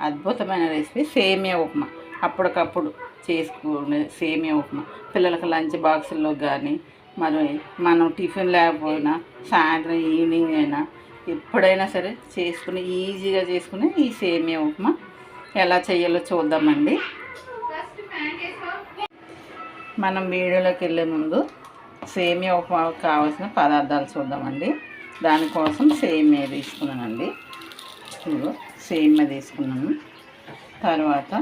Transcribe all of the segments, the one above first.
అద్భుతమైన రెసిపీ సేమియా ఉప్మా. అప్పటికప్పుడు చేసుకునే సేమియా ఉప్మా. పిల్లలకు లంచ్ బాక్సుల్లో కానీ మరి మనం టిఫిన్ లేకపోయినా సాయంత్రం ఈవినింగ్ అయినా ఎప్పుడైనా సరే చేసుకుని ఈజీగా చేసుకుని ఈ సేమియా ఉప్మా. ఎలా చేయాలో చూద్దామండి. మనం వీడియోలోకి వెళ్ళే ముందు సేమియా ఉప్మా కావాల్సిన పదార్థాలు చూద్దామండి. దానికోసం సేమియా తీసుకున్నానండి. ఇదిగో. సేమియా తీసుకున్నాను. తర్వాత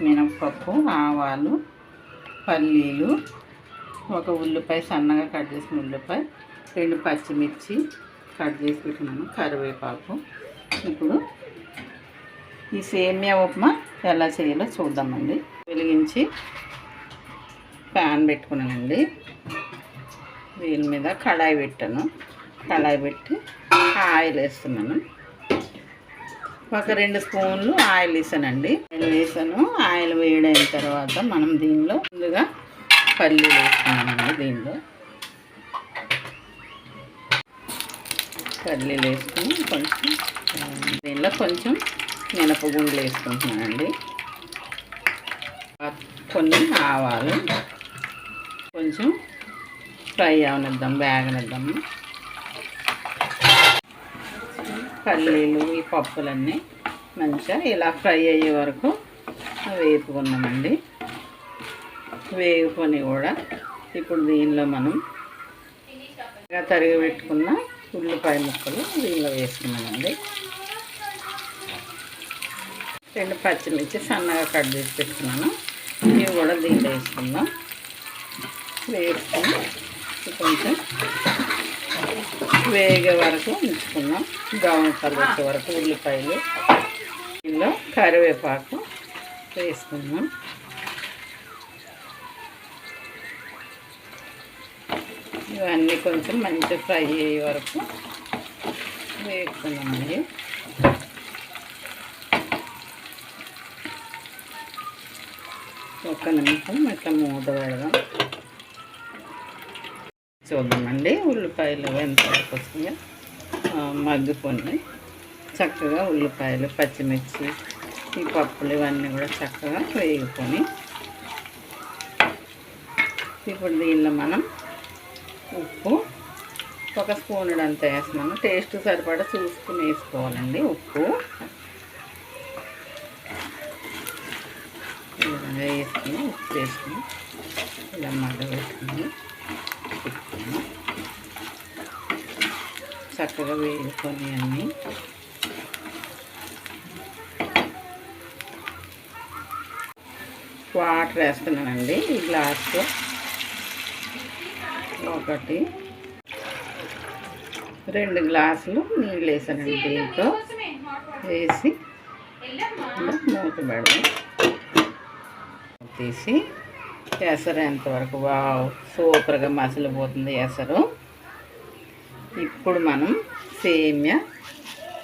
మినప్పప్పు ఆవాలు పల్లీలు ఒక ఉల్లిపాయ సన్నగా కట్ చేసిన ఉల్లిపాయ రెండు పచ్చిమిర్చి కట్ చేసి పెట్టినాను కరివేపాకు. ఇప్పుడు ఈ సేమియా ఉప్మా ఎలా చేయాలో చూద్దామండి. వెలిగించి ప్యాన్ పెట్టుకున్నానండి. దీని మీద కడాయి పెట్టాను. కడాయి పెట్టి ఆయిల్ వేస్తున్నాను. ఒక రెండు స్పూన్లు ఆయిల్ వేసానండి. ఆయిల్ వేసాను. ఆయిల్ వేడైన తర్వాత మనం దీనిలో ముందుగా పల్లీలు వేసుకున్నామండి దీనిలో. పల్లీలు వేసుకుని కొంచెం దీనిలో కొంచెం మినపగుండ్లు వేసుకుంటున్నానండి. కొన్ని ఆవాలు కొంచెం ఫ్రై అవనిద్దాం వేగనిద్దాము పల్లీలు ఈ పప్పులన్నీ మంచిగా ఇలా ఫ్రై అయ్యే వరకు వేపుకున్నామండి. వేపుకొని కూడా ఇప్పుడు దీనిలో మనం తరిగి పెట్టుకున్న ఉల్లిపాయ ముక్కలు దీనిలో వేసుకున్నామండి. రెండు పచ్చిమిర్చి సన్నగా కట్ చేసి పెట్టుకున్నాను. ఇవి కూడా దీంట్లో వేసుకుందాం. వేసుకుని కొంచెం వేగే వరకు ఉంచుకున్నాం బ్రౌన్ కలర్ వచ్చే వరకు ఉల్లిపాయలు ఇందులో కరివేపాకు వేసుకున్నాం ఇవన్నీ కొంచెం మంచిగా ఫ్రై అయ్యే వరకు వేసుకున్నామండి ఒక నిమిషం ఇట్లా మూత పెడదాం. చూద్దామండి. ఉల్లిపాయలు ఎంత వస్తుందో ఆ, మగ్గిపోయి చక్కగా ఉల్లిపాయలు పచ్చిమిర్చి ఈ పప్పులు ఇవన్నీ కూడా చక్కగా వేగిపోయి ఇప్పుడు దీనిలో మనం ఉప్పు ఒక స్పూన్ అంత వేస్తున్నాము. టేస్ట్ సరిపడా చూసుకుని వేసుకోవాలండి ఉప్పు. ఈ విధంగా వేసుకుని ఉప్పు వేసుకుని ఇలా మగ్గ పెట్టుకుని చక్కగా వేసుకొని అన్నీ. వాటర్ వేస్తున్నానండి ఈ గ్లాస్లో. ఒకటి. రెండు గ్లాసులు నీళ్ళు వేసానండి దీంతో. వేసి మూత పెడదాం. తీసి ఎసరు ఎంతవరకు? వావ్ సూపర్గా మసిలిపోతుంది ఎసరు. ఇప్పుడు మనం సేమ్యా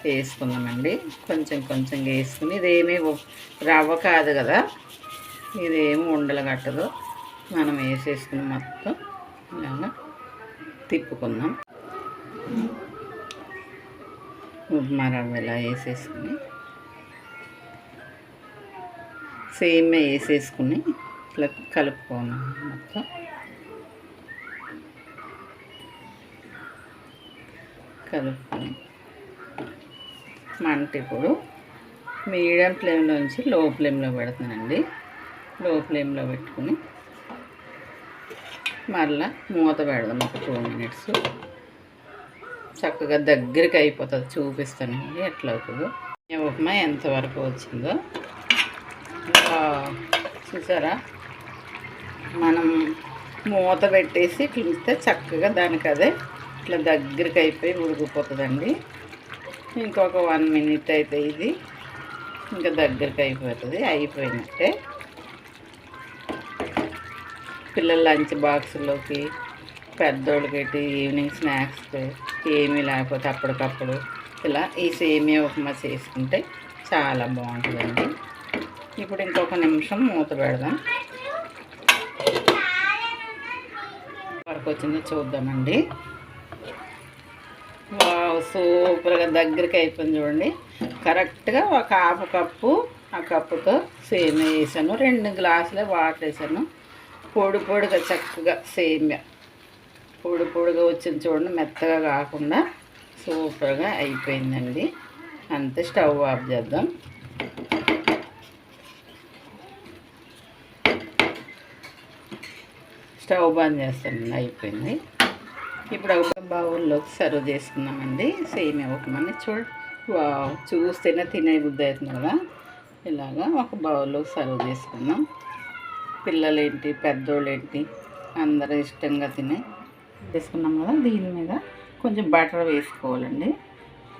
వేసుకుందామండి. కొంచెం కొంచెం వేసుకుని ఇదేమీ రవ్వ కాదు కదా. ఇదేమి ఉండలు కట్టదు. మనం వేసేసుకుని మొత్తం ఇలాగా తిప్పుకుందాం. ఉప్మా రవ్వ ఇలా వేసేసుకుని సేమ్యా వేసేసుకుని ఇట్లా కలుపుకోను మొత్తం. కలుపుకొని. మంట ఇప్పుడు మీడియం ఫ్లేమ్లో నుంచి లో ఫ్లేమ్లో పెడుతున్నానండి లో ఫ్లేమ్లో పెట్టుకుని మరలా మూత పెడదాం ఒక టూ మినిట్స్. చక్కగా దగ్గరికి అయిపోతుంది చూపిస్తానండి ఎట్లా అవుతుందో. ఉప్మా ఎంతవరకు వచ్చిందో. వావ్. చూసారా? మనం మూత పెట్టేసి ఇట్లా ఉంచితే చక్కగా దానికి అదే ఇట్లా దగ్గరికి అయిపోయి ఉడికిపోతుందండి. ఇంకొక వన్ మినిట్ అయితే ఇది ఇంకా దగ్గరికి అయిపోతుంది అయిపోయినట్టే. పిల్లల లంచ్ బాక్స్లోకి పెద్దోళ్ళకి ఈవినింగ్ స్నాక్స్ ఏమీ లేకపోతే అప్పటికప్పుడు ఇలా ఈ సేమియా ఉప్మా చేసుకుంటే చాలా బాగుంటుందండి. ఇప్పుడు ఇంకొక నిమిషం మూత పెడదాం. వరకు వచ్చిందో చూద్దామండి. వావ్ సూపర్గా దగ్గరికి అయిపోయింది చూడండి. కరెక్ట్గా ఒక హాఫ్ కప్పు ఆ కప్పుతో సేమియా వేసాను. రెండు గ్లాసులే వాటర్ వేసాను. పొడి పొడిగా చక్కగా సేమియా. పొడి పొడిగా వచ్చింది చూడండి మెత్తగా కాకుండా సూపర్గా అయిపోయిందండి. అంతే స్టవ్ ఆఫ్ చేద్దాం. స్టవ్ బంద్ చేస్తానండి అయిపోయింది. ఇప్పుడు ఒక బౌల్లోకి సర్వ్ చేసుకుందామండి. సేమియా ఉప్మాని చూడ. వావ్, చూస్తేనే తినే బుద్ధి అవుతుంది కదా. ఇలాగా ఒక బౌల్లోకి సర్వ్ చేసుకుందాం. పిల్లలేంటి పెద్దోళ్ళేంటి అందరూ ఇష్టంగా తినే చేసుకున్నాం కదా దీని మీద. కొంచెం బటర్ వేసుకోవాలండి.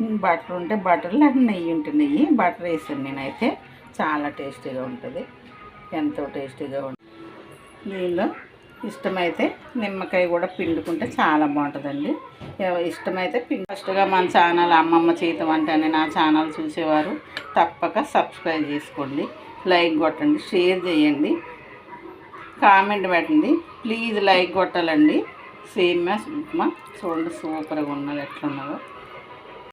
బటర్ ఉంటే బటర్ లేకపోతే నెయ్యి ఉంటే నెయ్యి. బటర్ వేసాను నేనైతే. చాలా టేస్టీగా ఉంటుంది. ఎంతో టేస్టీగా ఉంటుంది. దీనిలో ఇష్టమైతే నిమ్మకాయ కూడా పిండుకుంటే చాలా బాగుంటుందండి. ఇష్టమైతే పిండి. ఫస్ట్గా మన ఛానల్ అమ్మమ్మ చేతి వంట అని నా ఛానల్ చూసేవారు తప్పక సబ్స్క్రైబ్ చేసుకోండి లైక్ కొట్టండి షేర్ చేయండి కామెంట్ పెట్టండి. ప్లీజ్ లైక్ కొట్టాలండి. సేమ్ ఉప్మా చూడండి సూపర్గా ఉన్నది ఎట్లున్నదో.